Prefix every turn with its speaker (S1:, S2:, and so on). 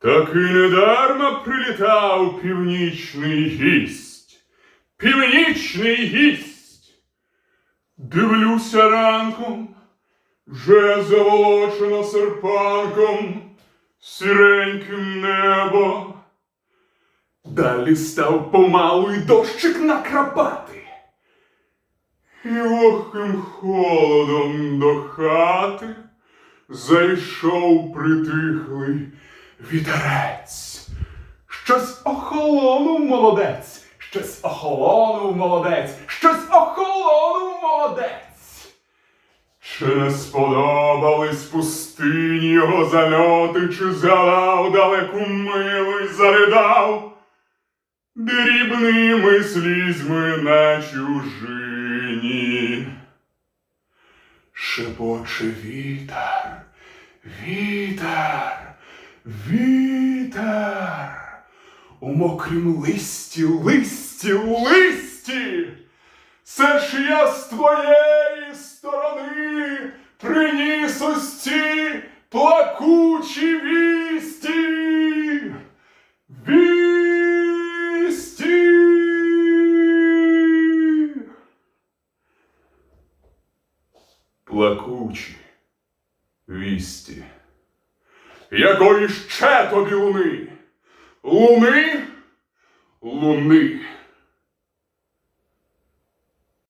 S1: Таки недарма прилітав північний гість. Північний гість. Дивлюся ранком, вже заволочено серпанком сіреньким небо. Далі став помалу й дощик накрапати. І вогким холодом до хати зайшов притихлий вітерець. Щось охолонув молодець, щось охолонув молодець, щось охолонув молодець. Чи не сподобались пустині його зальоти, чи згадав далеку милу й заридав дрібними слізьми на чужині. Шепоче вітер, вітер, вітер. У мокрім листі, листі, листі. Це ж я з твоєї сторони приніс ось ці плакучі вісті. Вісті. Плакучі вісті. Якої ще тобі луни? Луни? Луни.